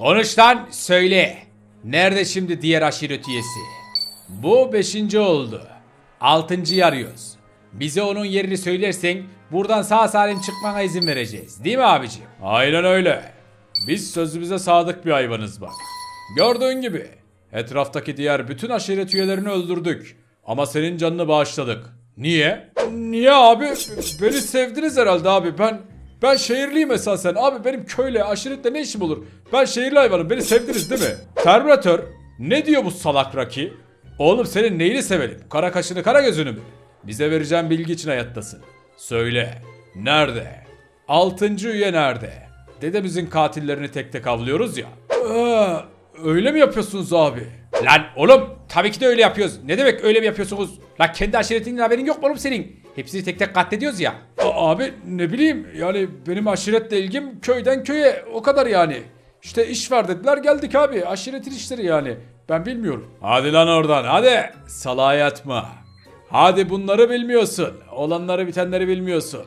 Konuş lan söyle. Nerede şimdi diğer aşiret üyesi? Bu beşinci oldu. Altıncıyı arıyoruz. Bize onun yerini söylersen buradan sağ salim çıkmana izin vereceğiz. Değil mi abicim? Aynen öyle. Biz sözümüze sadık bir hayvanız bak. Gördüğün gibi etraftaki diğer bütün aşiret üyelerini öldürdük. Ama senin canını bağışladık. Niye? Niye abi? Beni sevdiniz herhalde abi. Ben ben şehirliyim esasen. Abi benim köyle aşiretle ne işim olur? Ben şehirli hayvanım. Beni sevdiniz değil mi? Terminator. Ne diyor bu salak Raki? Oğlum senin neyini sevelim? Kara kaşını kara gözünü mü? Bize vereceğim bilgi için hayattasın. Söyle. Nerede? Altıncı üye nerede? Dedemizin katillerini tek tek avlıyoruz ya. Ee, öyle mi yapıyorsunuz abi? Lan oğlum tabii ki de öyle yapıyoruz. Ne demek öyle mi yapıyorsunuz? Lan kendi aşiretinin haberin yok mu oğlum senin? Hepsini tek tek katlediyoruz ya. abi ne bileyim yani benim aşiretle ilgim köyden köye o kadar yani. İşte iş var dediler geldik abi. Aşiretin işleri yani. Ben bilmiyorum. Hadi lan oradan hadi. Salağa yatma. Hadi bunları bilmiyorsun. Olanları bitenleri bilmiyorsun.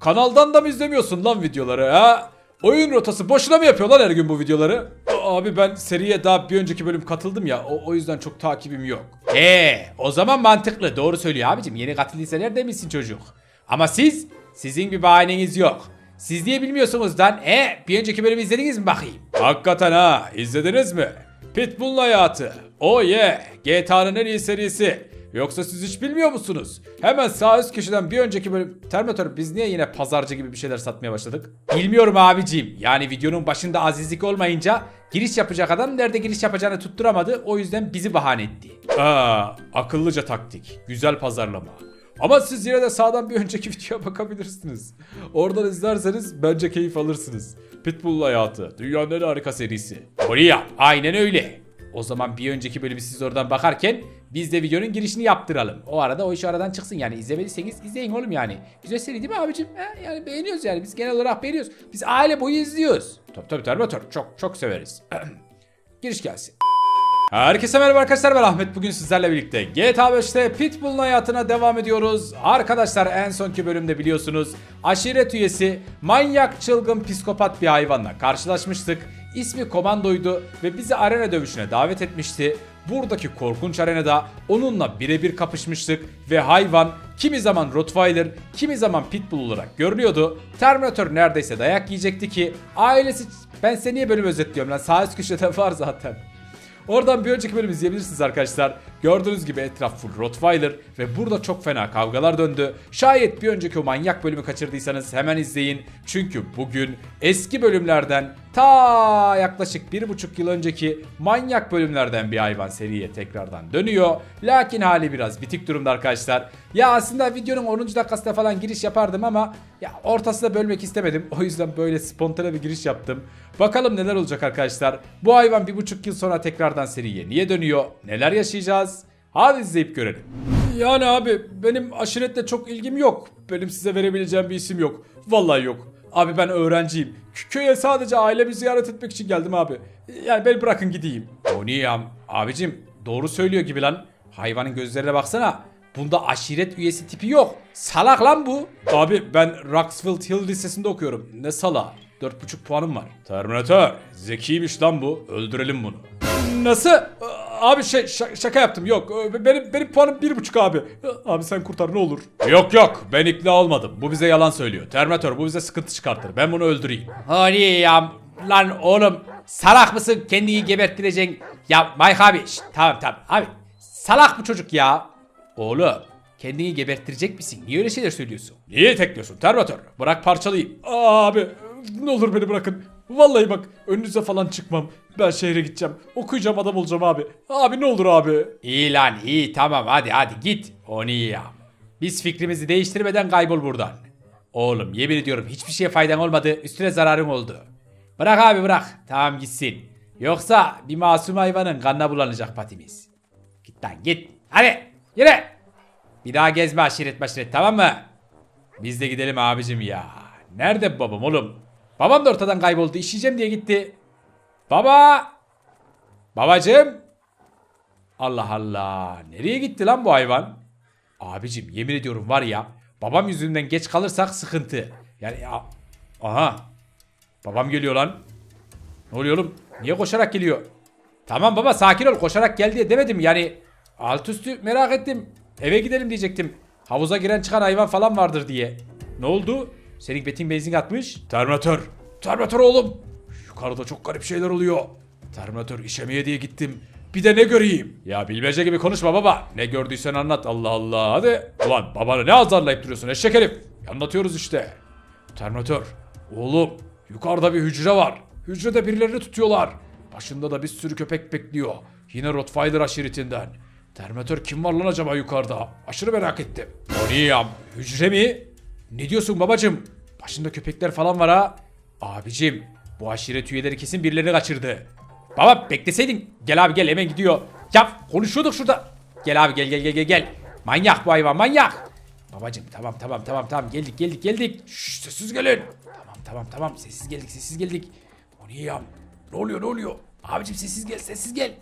Kanaldan da mı izlemiyorsun lan videoları ha? Oyun rotası boşuna mı yapıyorlar her gün bu videoları? A- Abi ben seriye daha bir önceki bölüm katıldım ya o, o yüzden çok takibim yok. Ee, o zaman mantıklı doğru söylüyor abicim yeni katıldıysa nerede misin çocuk? Ama siz, sizin bir bahaneniz yok. Siz niye bilmiyorsunuz lan? E bir önceki bölümü izlediniz mi bakayım? Hakikaten ha izlediniz mi? Pitbull'un hayatı. Oh yeah GTA'nın en iyi serisi. Yoksa siz hiç bilmiyor musunuz? Hemen sağ üst köşeden bir önceki bölüm... Terminator biz niye yine pazarcı gibi bir şeyler satmaya başladık? Bilmiyorum abicim. Yani videonun başında azizlik olmayınca giriş yapacak adam nerede giriş yapacağını tutturamadı. O yüzden bizi bahane etti. Aa, akıllıca taktik. Güzel pazarlama. Ama siz yine de sağdan bir önceki videoya bakabilirsiniz. Oradan izlerseniz bence keyif alırsınız. Pitbull hayatı. Dünyanın en harika serisi. Oraya. Aynen öyle. O zaman bir önceki bölümü siz oradan bakarken biz de videonun girişini yaptıralım. O arada o iş aradan çıksın yani izlemediyseniz izleyin oğlum yani. Güzel seri değil mi abicim? He? Yani beğeniyoruz yani biz genel olarak beğeniyoruz. Biz aile boyu izliyoruz. Tabii tabii Terminator çok çok severiz. Giriş gelsin. Herkese merhaba arkadaşlar ben Ahmet bugün sizlerle birlikte GTA 5'te Pitbull'un hayatına devam ediyoruz. Arkadaşlar en sonki bölümde biliyorsunuz aşiret üyesi manyak çılgın psikopat bir hayvanla karşılaşmıştık. İsmi Komando'ydu ve bizi arena dövüşüne davet etmişti. Buradaki korkunç arenada onunla birebir kapışmıştık ve hayvan kimi zaman Rottweiler, kimi zaman Pitbull olarak görünüyordu. Terminator neredeyse dayak yiyecekti ki ailesi... Ben size niye bölüm özetliyorum lan sağ üst köşede var zaten. Oradan bir önceki bölümü izleyebilirsiniz arkadaşlar. Gördüğünüz gibi etraf full Rottweiler ve burada çok fena kavgalar döndü. Şayet bir önceki o manyak bölümü kaçırdıysanız hemen izleyin. Çünkü bugün eski bölümlerden ta yaklaşık bir buçuk yıl önceki manyak bölümlerden bir hayvan seriye tekrardan dönüyor. Lakin hali biraz bitik durumda arkadaşlar. Ya aslında videonun 10. dakikasında falan giriş yapardım ama ya ortasında bölmek istemedim. O yüzden böyle spontane bir giriş yaptım. Bakalım neler olacak arkadaşlar. Bu hayvan bir buçuk yıl sonra tekrardan seriye niye dönüyor? Neler yaşayacağız? Hadi izleyip görelim. Yani abi benim aşiretle çok ilgim yok. Benim size verebileceğim bir isim yok. Vallahi yok. Abi ben öğrenciyim. Kö- Köye sadece ailemi ziyaret etmek için geldim abi. Yani beni bırakın gideyim. O niye ya? Abicim doğru söylüyor gibi lan. Hayvanın gözlerine baksana. Bunda aşiret üyesi tipi yok. Salak lan bu. Abi ben Roxfield Hill Lisesi'nde okuyorum. Ne sala? 4,5 puanım var. Terminator. Zekiymiş lan bu. Öldürelim bunu. Nasıl? Abi şey şa- şaka yaptım yok. Benim benim puanım bir buçuk abi. Abi sen kurtar ne olur. Yok yok ben ikna olmadım. Bu bize yalan söylüyor. Terminator bu bize sıkıntı çıkartır. Ben bunu öldüreyim. Hani ya lan oğlum salak mısın kendini geberttireceksin. Ya Mike abi şşt, tamam tamam abi salak bu çocuk ya. Oğlum kendini geberttirecek misin? Niye öyle şeyler söylüyorsun? Niye tekliyorsun Terminator? Bırak parçalayayım. Abi ne olur beni bırakın. Vallahi bak önünüze falan çıkmam. Ben şehre gideceğim. Okuyacağım adam olacağım abi. Abi ne olur abi. İyi lan iyi tamam hadi hadi git. Onu iyi ya. Biz fikrimizi değiştirmeden kaybol buradan. Oğlum yemin ediyorum hiçbir şeye faydan olmadı. Üstüne zararın oldu. Bırak abi bırak. Tamam gitsin. Yoksa bir masum hayvanın kanına bulanacak patimiz. Git lan git. Hadi yürü. Bir daha gezme aşiret maşiret tamam mı? Biz de gidelim abicim ya. Nerede babam oğlum? Babam da ortadan kayboldu. İşeyeceğim diye gitti. Baba! Babacım! Allah Allah. Nereye gitti lan bu hayvan? Abicim yemin ediyorum var ya. Babam yüzünden geç kalırsak sıkıntı. Yani ya. Aha. Babam geliyor lan. Ne oluyor oğlum? Niye koşarak geliyor? Tamam baba sakin ol koşarak gel diye demedim yani. Alt üstü merak ettim. Eve gidelim diyecektim. Havuza giren çıkan hayvan falan vardır diye. Ne oldu? Senin betin benzin atmış. Terminatör. Terminatör oğlum. Yukarıda çok garip şeyler oluyor. Terminatör işemeye diye gittim. Bir de ne göreyim? Ya bilmece gibi konuşma baba. Ne gördüysen anlat Allah Allah hadi. Ulan babanı ne azarlayıp duruyorsun eşek herif. Anlatıyoruz işte. Terminatör. Oğlum yukarıda bir hücre var. Hücrede birilerini tutuyorlar. Başında da bir sürü köpek bekliyor. Yine Rottweiler aşiretinden. Terminatör kim var lan acaba yukarıda? Aşırı merak ettim. Oniyam. Hücre mi? Ne diyorsun babacım? Başında köpekler falan var ha. Abicim bu aşiret üyeleri kesin birilerini kaçırdı. Baba bekleseydin. Gel abi gel hemen gidiyor. Ya konuşuyorduk şurada. Gel abi gel gel gel gel gel. Manyak bu hayvan manyak. Babacım tamam tamam tamam tamam geldik geldik geldik. Şşş sessiz gelin. Tamam tamam tamam sessiz geldik sessiz geldik. O niye ya? Ne oluyor ne oluyor? Abicim sessiz gel sessiz gel.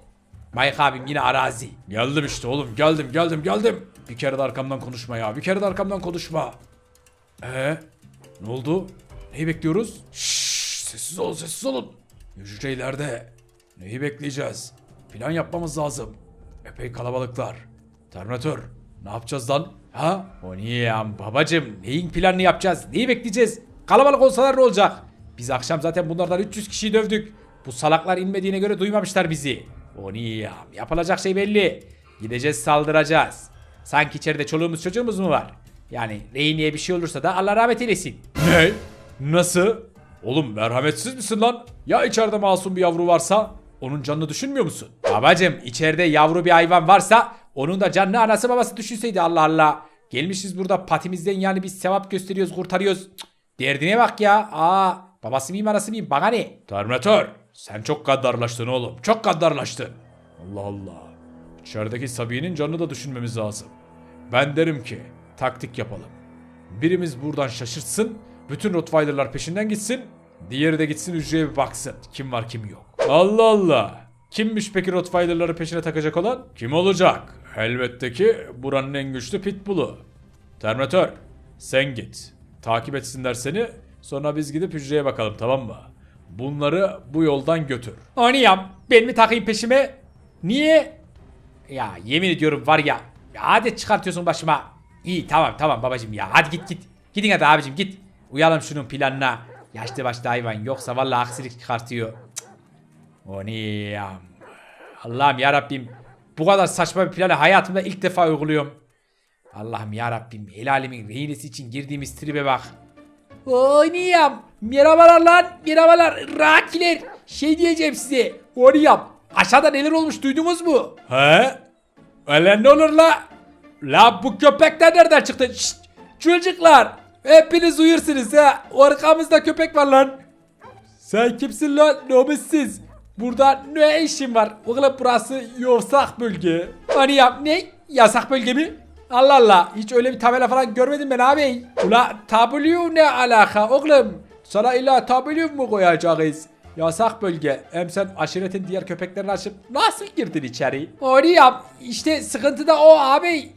Mike abim yine arazi. Geldim işte oğlum geldim geldim geldim. Bir kere de arkamdan konuşma ya bir kere de arkamdan konuşma. Ee, ne oldu? Neyi bekliyoruz? Şşş, sessiz olun, sessiz olun. Hücre ileride. Neyi bekleyeceğiz? Plan yapmamız lazım. Epey kalabalıklar. Terminatör, ne yapacağız lan? Ha? O niye ya babacım? Neyin planını yapacağız? Neyi bekleyeceğiz? Kalabalık olsalar ne olacak? Biz akşam zaten bunlardan 300 kişiyi dövdük. Bu salaklar inmediğine göre duymamışlar bizi. O niye ya? Yapılacak şey belli. Gideceğiz saldıracağız. Sanki içeride çoluğumuz çocuğumuz mu var? Yani reyniye bir şey olursa da Allah rahmet eylesin. Ne? Nasıl? Oğlum merhametsiz misin lan? Ya içeride masum bir yavru varsa? Onun canını düşünmüyor musun? Babacım içeride yavru bir hayvan varsa onun da canını anası babası düşünseydi Allah Allah. Gelmişiz burada patimizden yani biz sevap gösteriyoruz kurtarıyoruz. Cık, derdine bak ya. Aa babası mıyım anası mıyım bana ne? Terminatör sen çok gaddarlaştın oğlum çok gaddarlaştın. Allah Allah. İçerideki Sabi'nin canını da düşünmemiz lazım. Ben derim ki taktik yapalım. Birimiz buradan şaşırtsın, bütün Rottweiler'lar peşinden gitsin, diğeri de gitsin hücreye bir baksın. Kim var kim yok. Allah Allah. Kimmiş peki Rottweiler'ları peşine takacak olan? Kim olacak? Elbette ki buranın en güçlü pitbull'u. Terminatör, sen git. Takip etsinler seni, sonra biz gidip hücreye bakalım tamam mı? Bunları bu yoldan götür. Oynayam, ben mi takayım peşime? Niye? Ya yemin ediyorum var ya adet çıkartıyorsun başıma. İyi tamam tamam babacım ya. Hadi git git. Gidin hadi abicim git. Uyalım şunun planına. Yaşlı başlı hayvan yoksa vallahi aksilik çıkartıyor. Cık. O ne ya? Allah'ım ya Rabbim. Bu kadar saçma bir planı hayatımda ilk defa uyguluyorum. Allah'ım ya Rabbim. El alemin rehinesi için girdiğimiz tribe bak. Oynayam. Merhabalar lan. Merhabalar. Rakiler. Şey diyeceğim size. Oynayam. Aşağıda neler olmuş duydunuz mu? He? Öyle ne olur la? La bu köpekler nereden çıktı? Şşt, çocuklar. Hepiniz uyursunuz ha. Arkamızda köpek var lan. Sen kimsin lan? Nobissiz. Burada ne işin var? Oğlum burası yasak bölge. Hani yap ne? Yasak bölge mi? Allah Allah. Hiç öyle bir tabela falan görmedim ben abi. Ula tablo ne alaka oğlum? Sana illa tablo mu koyacağız? Yasak bölge. Hem sen aşiretin diğer köpeklerini açıp nasıl girdin içeri? Onu yap. İşte sıkıntı da o abi.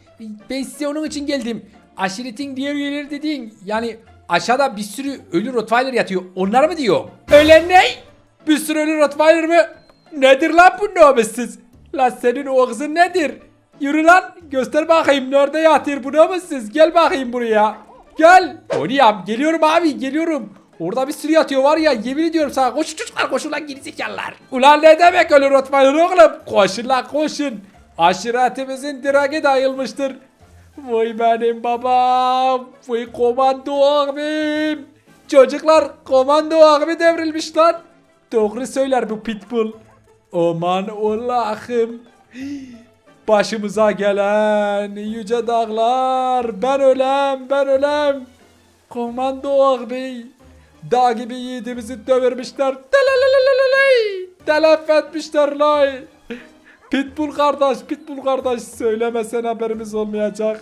Ben size onun için geldim. Aşiretin diğer üyeleri dediğin yani aşağıda bir sürü ölü Rottweiler yatıyor. Onlar mı diyor? Öyle ne? Bir sürü ölü Rottweiler mi? Nedir lan bu namussuz? Lan senin o ağzın nedir? Yürü lan göster bakayım nerede yatır bu namussuz? Gel bakayım buraya. Gel. Onu yap geliyorum abi geliyorum. Orada bir sürü yatıyor var ya yemin ediyorum sana koşun çocuklar koşun lan gerizekalılar. Ulan ne demek ölü Rottweiler oğlum? Koşun lan koşun. Aşiretimizin diragi dayılmıştır. Vay benim babam. Vay komando abim. Çocuklar komando abi devrilmiş lan. Doğru söyler bu pitbull. Aman Allah'ım. Başımıza gelen yüce dağlar. Ben ölem ben ölem. Komando abi. Dağ gibi yiğidimizi. Deleleleleley. Telef etmişler lay. Pitbull kardeş, Pitbull kardeş söylemesen haberimiz olmayacak.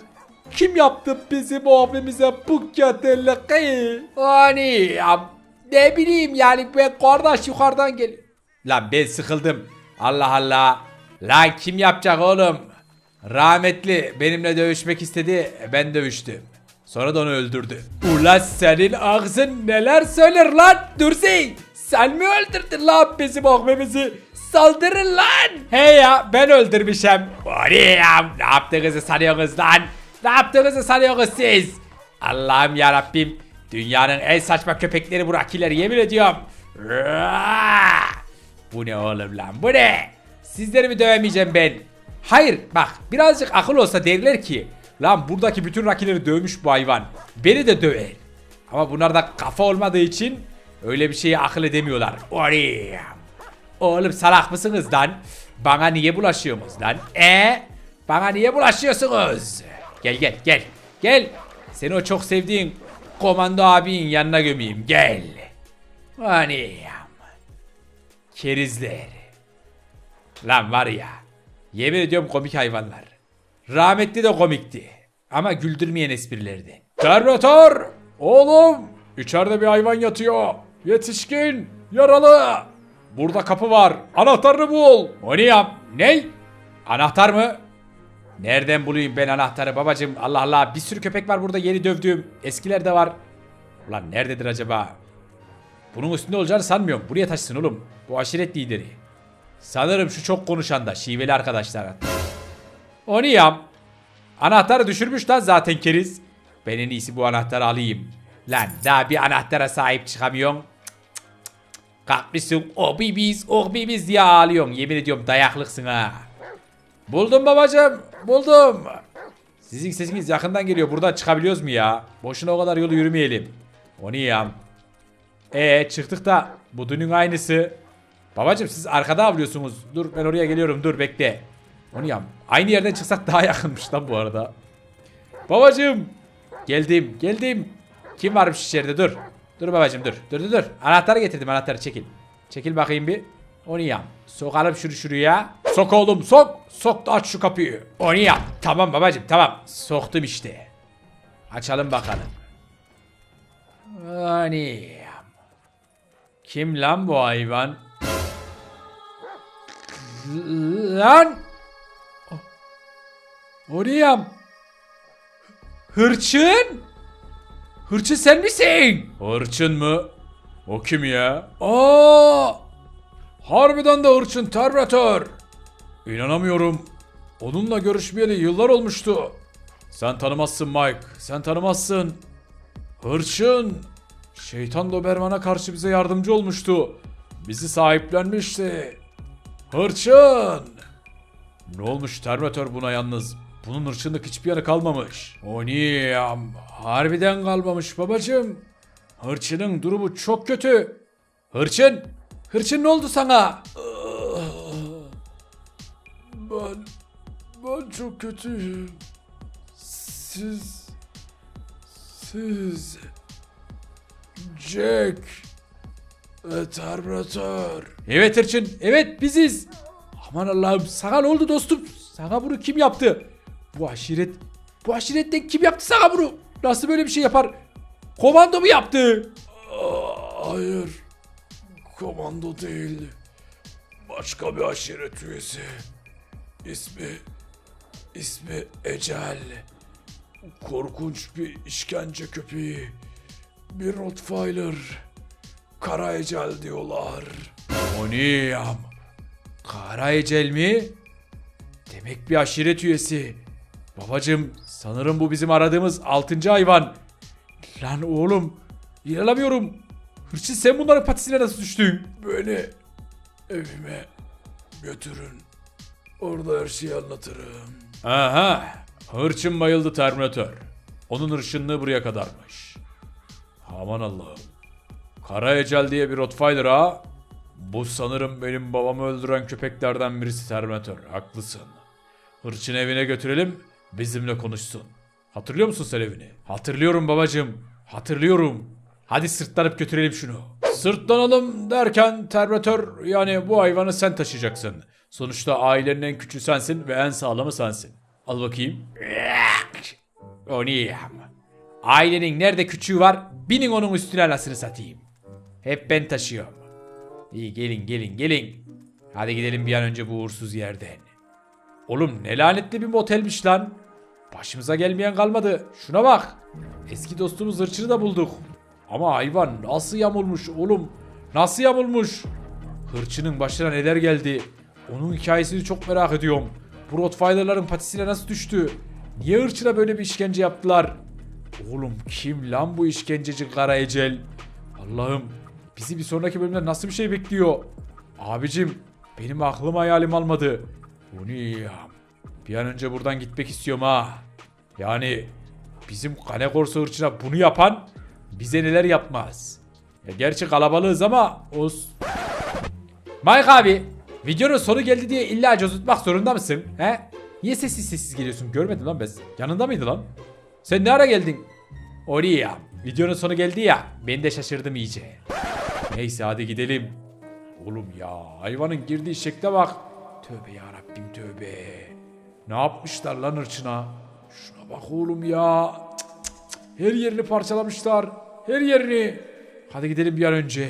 Kim yaptı bizim abimize bu kötülüğü? Hani ya ne bileyim yani ben kardeş yukarıdan gel. Lan ben sıkıldım. Allah Allah. Lan kim yapacak oğlum? Rahmetli benimle dövüşmek istedi. Ben dövüştüm. Sonra da onu öldürdü. Ulan senin ağzın neler söyler lan? Dursi! Sen mi öldürdün lan bizim Ahmet'imizi? Saldırın lan. He ya ben öldürmüşüm. Oraya ne yaptığınızı sanıyorsunuz lan? Ne yaptığınızı sanıyorsunuz siz? Allah'ım ya Rabbim. Dünyanın en saçma köpekleri bu rakileri yemin ediyorum. Bu ne oğlum lan bu ne? Sizleri mi dövemeyeceğim ben? Hayır bak birazcık akıl olsa derler ki Lan buradaki bütün rakileri dövmüş bu hayvan. Beni de döver. Ama bunlarda kafa olmadığı için öyle bir şeye akıl edemiyorlar. Oraya. Oğlum salak mısınız lan? Bana niye bulaşıyorsunuz lan? E? Bana niye bulaşıyorsunuz? Gel gel gel. Gel. Seni o çok sevdiğin komando abinin yanına gömeyim. Gel. Aniyam. Kerizler. Lan var ya. Yemin ediyorum komik hayvanlar. Rahmetli de komikti. Ama güldürmeyen esprilerdi. Terminator! Oğlum! İçeride bir hayvan yatıyor. Yetişkin! Yaralı! Burada kapı var. Anahtarını bul. O ne yap? Ne? Anahtar mı? Nereden bulayım ben anahtarı babacım? Allah Allah bir sürü köpek var burada yeni dövdüğüm. Eskiler de var. Ulan nerededir acaba? Bunun üstünde olacağını sanmıyorum. Buraya taşısın oğlum. Bu aşiret lideri. Sanırım şu çok konuşan da şiveli arkadaşlar. Onu yap. Anahtarı düşürmüş lan zaten keriz. Ben en iyisi bu anahtarı alayım. Lan daha bir anahtara sahip çıkamıyorsun. Kalkmışsın o bibiz o bibiz diye ağlıyorsun. Yemin ediyorum dayaklıksın ha. Buldum babacım buldum. Sizin sesiniz yakından geliyor. Buradan çıkabiliyoruz mu ya? Boşuna o kadar yolu yürümeyelim. Onu yam. E çıktık da bu dünün aynısı. Babacım siz arkada avlıyorsunuz. Dur ben oraya geliyorum dur bekle. Onu yam. Aynı yerden çıksak daha yakınmış lan bu arada. Babacım. Geldim geldim. Kim varmış içeride dur. Dur babacım dur. Dur dur dur. Anahtarı getirdim anahtarı çekil. Çekil bakayım bir. Onu yap. Sokalım şunu şuraya. Sok oğlum sok. Sok da aç şu kapıyı. Onu yap. Tamam babacım tamam. Soktum işte. Açalım bakalım. Onu yap. Kim lan bu hayvan? Lan! Oriyam. Hırçın? Hırçın sen misin? Hırçın mı? O kim ya? Aa! Harbiden de Hırçın Terminator. İnanamıyorum. Onunla görüşmeyeli yıllar olmuştu. Sen tanımazsın Mike. Sen tanımazsın. Hırçın. Şeytan Doberman'a karşı bize yardımcı olmuştu. Bizi sahiplenmişti. Hırçın. Ne olmuş Terminator buna yalnız? Bunun hırçınlık hiçbir yanı kalmamış. O niye? Harbiden kalmamış babacım. Hırçının durumu çok kötü. Hırçın! Hırçın ne oldu sana? Ben... Ben çok kötüyüm. Siz... Siz... Jack... Ve Terminator. Evet Hırçın, evet biziz. Aman Allah'ım sana ne oldu dostum? Sana bunu kim yaptı? Bu aşiret, bu aşiretten kim yaptı sana bunu? Nasıl böyle bir şey yapar? Komando mu yaptı? Hayır, komando değil. Başka bir aşiret üyesi. İsmi, ismi Ecel. Korkunç bir işkence köpeği. Bir Rottweiler. Kara Ecel diyorlar. Ya? Kara Ecel mi? Demek bir aşiret üyesi. Babacım sanırım bu bizim aradığımız 6. hayvan. Lan oğlum inanamıyorum. Hırçın sen bunların patisine nasıl düştün? Beni evime götürün. Orada her şeyi anlatırım. Aha. Hırçın bayıldı Terminator. Onun hırçınlığı buraya kadarmış. Aman Allah'ım. Kara Ecel diye bir Rottweiler ha. Bu sanırım benim babamı öldüren köpeklerden birisi Terminator. Haklısın. Hırçın evine götürelim, bizimle konuşsun. Hatırlıyor musun sen evini? Hatırlıyorum babacığım. Hatırlıyorum. Hadi sırtlanıp götürelim şunu. Sırtlanalım derken Terminator yani bu hayvanı sen taşıyacaksın. Sonuçta ailenin en küçüğü sensin ve en sağlamı sensin. Al bakayım. O niye? Ailenin nerede küçüğü var? Binin onun üstüne anasını satayım. Hep ben taşıyorum. İyi gelin gelin gelin. Hadi gidelim bir an önce bu uğursuz yerden. Oğlum ne lanetli bir motelmiş lan. Başımıza gelmeyen kalmadı. Şuna bak. Eski dostumuz Hırçın'ı da bulduk. Ama hayvan nasıl yamulmuş oğlum. Nasıl yamulmuş? Hırçının başına neler geldi? Onun hikayesini çok merak ediyorum. Bu Rottweiler'ların patisine nasıl düştü? Niye hırçına böyle bir işkence yaptılar? Oğlum kim lan bu işkenceci kara ecel? Allah'ım bizi bir sonraki bölümde nasıl bir şey bekliyor? Abicim benim aklım hayalim almadı. Bu ne ya? Bir an önce buradan gitmek istiyorum ha. Yani bizim kane korsa hırçına bunu yapan bize neler yapmaz. Ya gerçi kalabalığız ama os. Mike abi videonun sonu geldi diye illa cozutmak zorunda mısın? He? Niye sessiz sessiz geliyorsun? Görmedim lan ben. Yanında mıydı lan? Sen ne ara geldin? Oraya. Videonun sonu geldi ya. Ben de şaşırdım iyice. Neyse hadi gidelim. Oğlum ya hayvanın girdiği şekle bak. Tövbe ya Rabbim tövbe. Ne yapmışlar lan hırçına? Şuna bak oğlum ya. Cık cık cık. Her yerini parçalamışlar. Her yerini. Hadi gidelim bir an önce.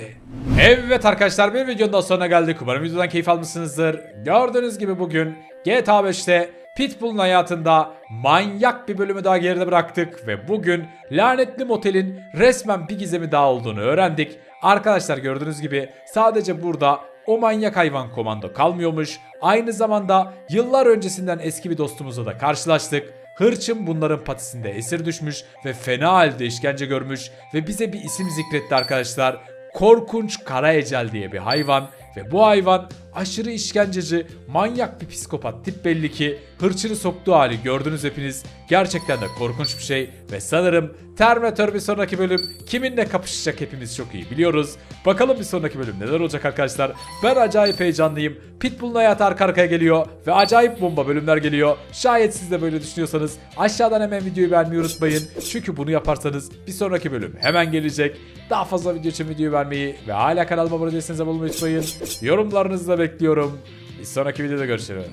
Evet arkadaşlar bir videonun daha sonuna geldik. Umarım videodan keyif almışsınızdır. Gördüğünüz gibi bugün GTA 5'te Pitbull'un hayatında manyak bir bölümü daha geride bıraktık ve bugün lanetli motelin resmen bir gizemi daha olduğunu öğrendik. Arkadaşlar gördüğünüz gibi sadece burada o manyak hayvan komando kalmıyormuş. Aynı zamanda yıllar öncesinden eski bir dostumuzla da karşılaştık. Hırçın bunların patisinde esir düşmüş ve fena halde işkence görmüş ve bize bir isim zikretti arkadaşlar. Korkunç Kara Ecel diye bir hayvan ve bu hayvan aşırı işkenceci, manyak bir psikopat tip belli ki hırçını soktuğu hali gördünüz hepiniz. Gerçekten de korkunç bir şey ve sanırım Terminator bir sonraki bölüm kiminle kapışacak hepimiz çok iyi biliyoruz. Bakalım bir sonraki bölüm neler olacak arkadaşlar. Ben acayip heyecanlıyım. Pitbull'un hayatı arka arkaya geliyor ve acayip bomba bölümler geliyor. Şayet siz de böyle düşünüyorsanız aşağıdan hemen videoyu beğenmeyi unutmayın. Çünkü bunu yaparsanız bir sonraki bölüm hemen gelecek. Daha fazla video için videoyu beğenmeyi ve hala kanalıma abone değilseniz abone olmayı unutmayın. Yorumlarınızı da bekliyorum. Bir sonraki videoda görüşürüz.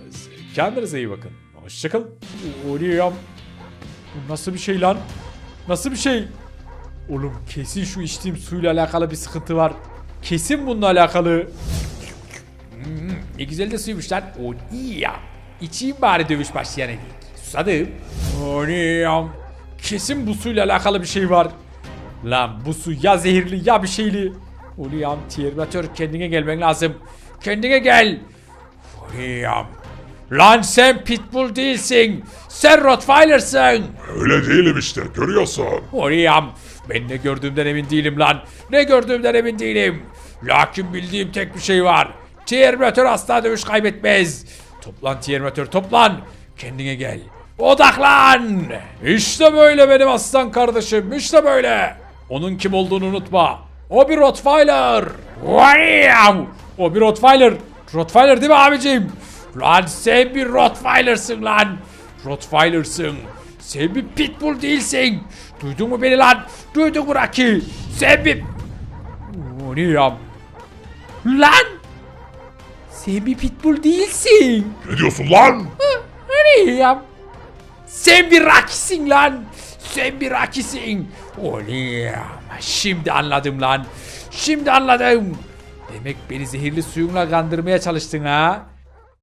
Kendinize iyi bakın. Hoşçakalın. Oriyam. Bu nasıl bir şey lan? Nasıl bir şey? Oğlum kesin şu içtiğim suyla alakalı bir sıkıntı var. Kesin bununla alakalı. Hmm, ne güzel de suymuş lan. O iyi ya. İçeyim bari dövüş başlayana değil. Susadım. Oriyam. Kesin bu suyla alakalı bir şey var. Lan bu su ya zehirli ya bir şeyli. Ulan Terminator kendine gelmen lazım. Kendine gel. Ulan. Lan sen Pitbull değilsin. Sen Rottweiler'sın. Öyle değilim işte görüyorsun. Ulan. Ben ne gördüğümden emin değilim lan. Ne gördüğümden emin değilim. Lakin bildiğim tek bir şey var. Terminator asla dövüş kaybetmez. Toplan Terminator toplan. Kendine gel. Odaklan. İşte böyle benim aslan kardeşim. İşte böyle. Onun kim olduğunu unutma. O bir Rottweiler. Wow! O bir Rottweiler. Rottweiler değil mi abicim? Lan sen bir Rottweiler'sın lan. Rottweiler'sın. Sen bir Pitbull değilsin. Duydun mu beni lan? Duydun mu Rocky? Sen bir... O ne ya? Lan! Sen bir Pitbull değilsin. Ne diyorsun lan? Ne ya? Sen bir Rocky'sin lan. Sen bir Rocky'sin. O ne ya? Şimdi anladım lan. Şimdi anladım. Demek beni zehirli suyunla kandırmaya çalıştın ha?